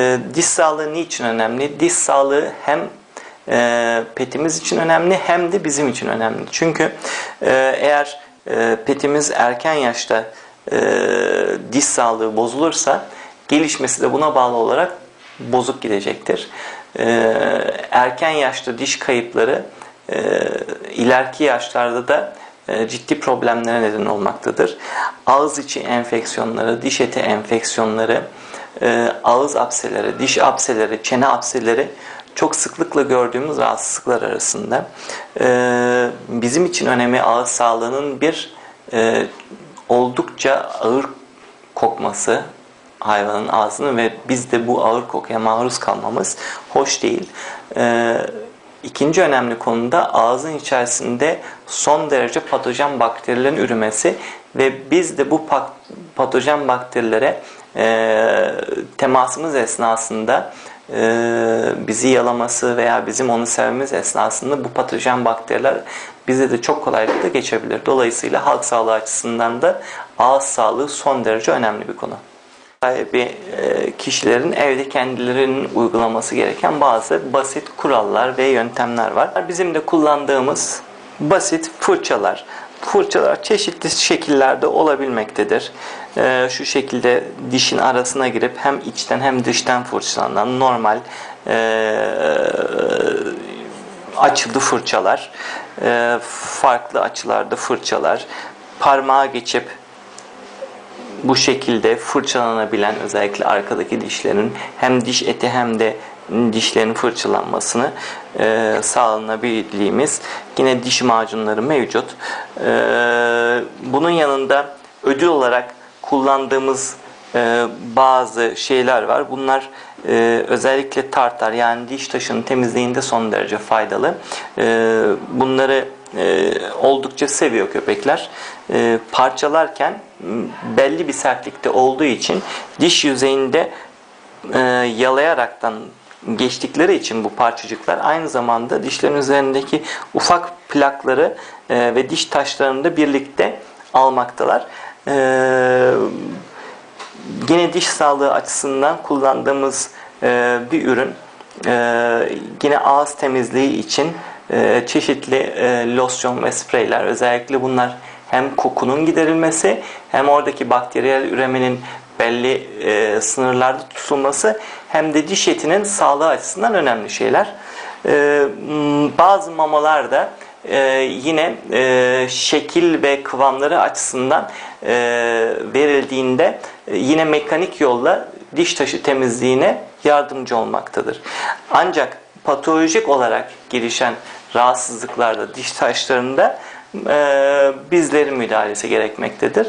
E, diş sağlığı niçin önemli? Diş sağlığı hem e, petimiz için önemli hem de bizim için önemli. Çünkü e, eğer e, petimiz erken yaşta e, diş sağlığı bozulursa gelişmesi de buna bağlı olarak bozuk gidecektir. E, erken yaşta diş kayıpları e, ileriki yaşlarda da e, ciddi problemlere neden olmaktadır. Ağız içi enfeksiyonları, diş eti enfeksiyonları, e, ağız apseleri, diş apseleri, çene apseleri çok sıklıkla gördüğümüz rahatsızlıklar arasında. E, bizim için önemi ağız sağlığının bir e, oldukça ağır kokması hayvanın ağzını ve biz de bu ağır kokuya maruz kalmamız hoş değil. E, İkinci önemli konu da ağzın içerisinde son derece patojen bakterilerin üremesi ve biz de bu patojen bakterilere e, temasımız esnasında e, bizi yalaması veya bizim onu sevmemiz esnasında bu patojen bakteriler bize de çok kolaylıkla geçebilir. Dolayısıyla halk sağlığı açısından da ağız sağlığı son derece önemli bir konu sahibi e, kişilerin evde kendilerinin uygulaması gereken bazı basit kurallar ve yöntemler var. Bizim de kullandığımız basit fırçalar. Fırçalar çeşitli şekillerde olabilmektedir. E, şu şekilde dişin arasına girip hem içten hem dıştan fırçalanan normal e, açılı fırçalar, farklı açılarda fırçalar, parmağa geçip bu şekilde fırçalanabilen özellikle arkadaki dişlerin hem diş eti hem de dişlerin fırçalanmasını e, sağlanabildiğimiz yine diş macunları mevcut. E, bunun yanında ödül olarak kullandığımız e, bazı şeyler var. Bunlar e, özellikle tartar yani diş taşının temizliğinde son derece faydalı. E, bunları e, oldukça seviyor köpekler. E, parçalarken belli bir sertlikte olduğu için diş yüzeyinde e, yalayaraktan geçtikleri için bu parçacıklar aynı zamanda dişlerin üzerindeki ufak plakları e, ve diş taşlarını da birlikte almaktalar. E, yine diş sağlığı açısından kullandığımız e, bir ürün. E, yine ağız temizliği için e, çeşitli e, losyon ve spreyler özellikle bunlar hem kokunun giderilmesi hem oradaki bakteriyel üremenin belli e, sınırlarda tutulması hem de diş etinin sağlığı açısından önemli şeyler. E, bazı mamalar e, yine e, şekil ve kıvamları açısından e, verildiğinde e, yine mekanik yolla diş taşı temizliğine yardımcı olmaktadır. Ancak patolojik olarak gelişen rahatsızlıklarda diş taşlarında e, bizlerin müdahalesi gerekmektedir.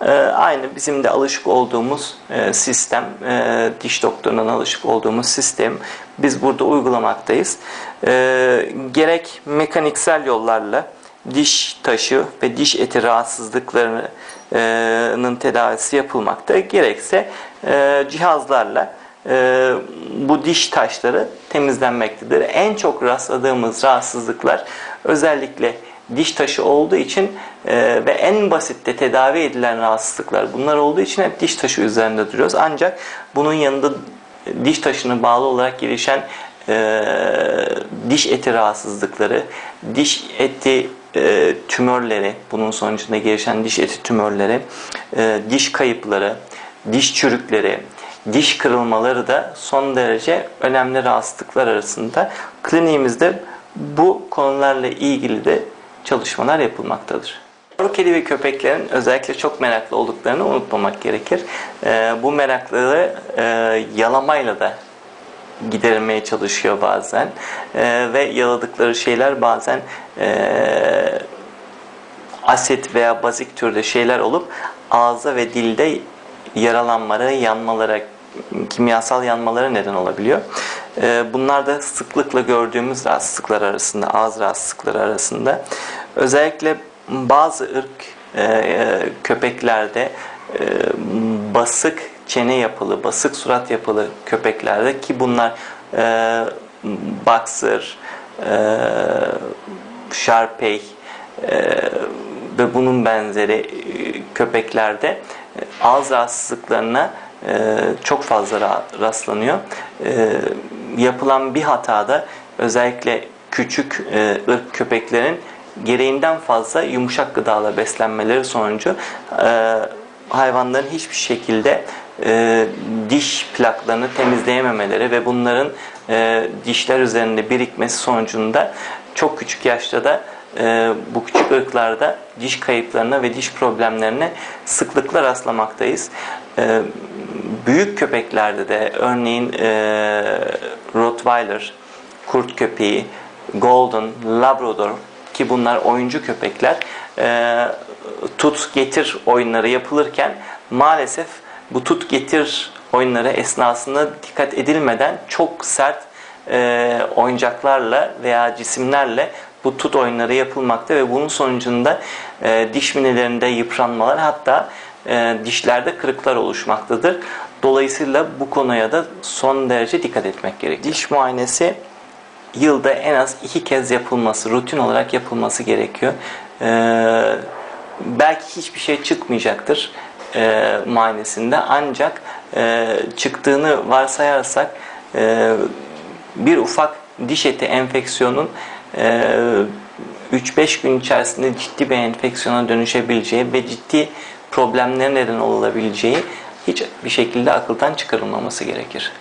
E, aynı bizim de alışık olduğumuz e, sistem, e, diş doktorundan alışık olduğumuz sistem biz burada uygulamaktayız. E, gerek mekaniksel yollarla diş taşı ve diş eti rahatsızlıklarının tedavisi yapılmakta. Gerekse e, cihazlarla bu diş taşları temizlenmektedir. En çok rastladığımız rahatsızlıklar özellikle diş taşı olduğu için e, ve en basitte tedavi edilen rahatsızlıklar bunlar olduğu için hep diş taşı üzerinde duruyoruz. Ancak bunun yanında diş taşına bağlı olarak gelişen e, diş eti rahatsızlıkları, diş eti e, tümörleri, bunun sonucunda gelişen diş eti tümörleri, e, diş kayıpları, diş çürükleri, diş kırılmaları da son derece önemli rahatsızlıklar arasında. Kliniğimizde bu konularla ilgili de çalışmalar yapılmaktadır. Kedi ve köpeklerin özellikle çok meraklı olduklarını unutmamak gerekir. Ee, bu merakları e, yalamayla da giderilmeye çalışıyor bazen ee, ve yaladıkları şeyler bazen e, asit veya bazik türde şeyler olup ağza ve dilde yaralanmalara, yanmalara, kimyasal yanmalara neden olabiliyor. Ee, bunlar da sıklıkla gördüğümüz rahatsızlıklar arasında, ağız rahatsızlıkları arasında. Özellikle bazı ırk e, e, köpeklerde e, basık çene yapılı, basık surat yapılı köpeklerde ki bunlar Boxer, Sharpei ve bunun benzeri köpeklerde ağız rahatsızlıklarına çok fazla ra- rastlanıyor. Yapılan bir hatada özellikle küçük e, ırk köpeklerin gereğinden fazla yumuşak gıdala beslenmeleri sonucu e, hayvanların hiçbir şekilde e, diş plaklarını temizleyememeleri ve bunların e, dişler üzerinde birikmesi sonucunda çok küçük yaşta da e, bu küçük ırklarda diş kayıplarına ve diş problemlerine sıklıkla rastlamaktayız. E, büyük köpeklerde de örneğin e, Rottweiler, kurt köpeği, Golden, Labrador ki bunlar oyuncu köpekler e, tut getir oyunları yapılırken maalesef bu tut getir oyunları esnasında dikkat edilmeden çok sert e, oyuncaklarla veya cisimlerle bu tut oyunları yapılmakta ve bunun sonucunda e, diş minelerinde yıpranmalar hatta e, dişlerde kırıklar oluşmaktadır. Dolayısıyla bu konuya da son derece dikkat etmek gerekiyor. Diş muayenesi yılda en az iki kez yapılması, rutin olarak yapılması gerekiyor. Ee, belki hiçbir şey çıkmayacaktır e, muayenesinde ancak e, çıktığını varsayarsak e, bir ufak diş eti enfeksiyonun e, 3-5 gün içerisinde ciddi bir enfeksiyona dönüşebileceği ve ciddi problemlere neden olabileceği hiç bir şekilde akıldan çıkarılmaması gerekir.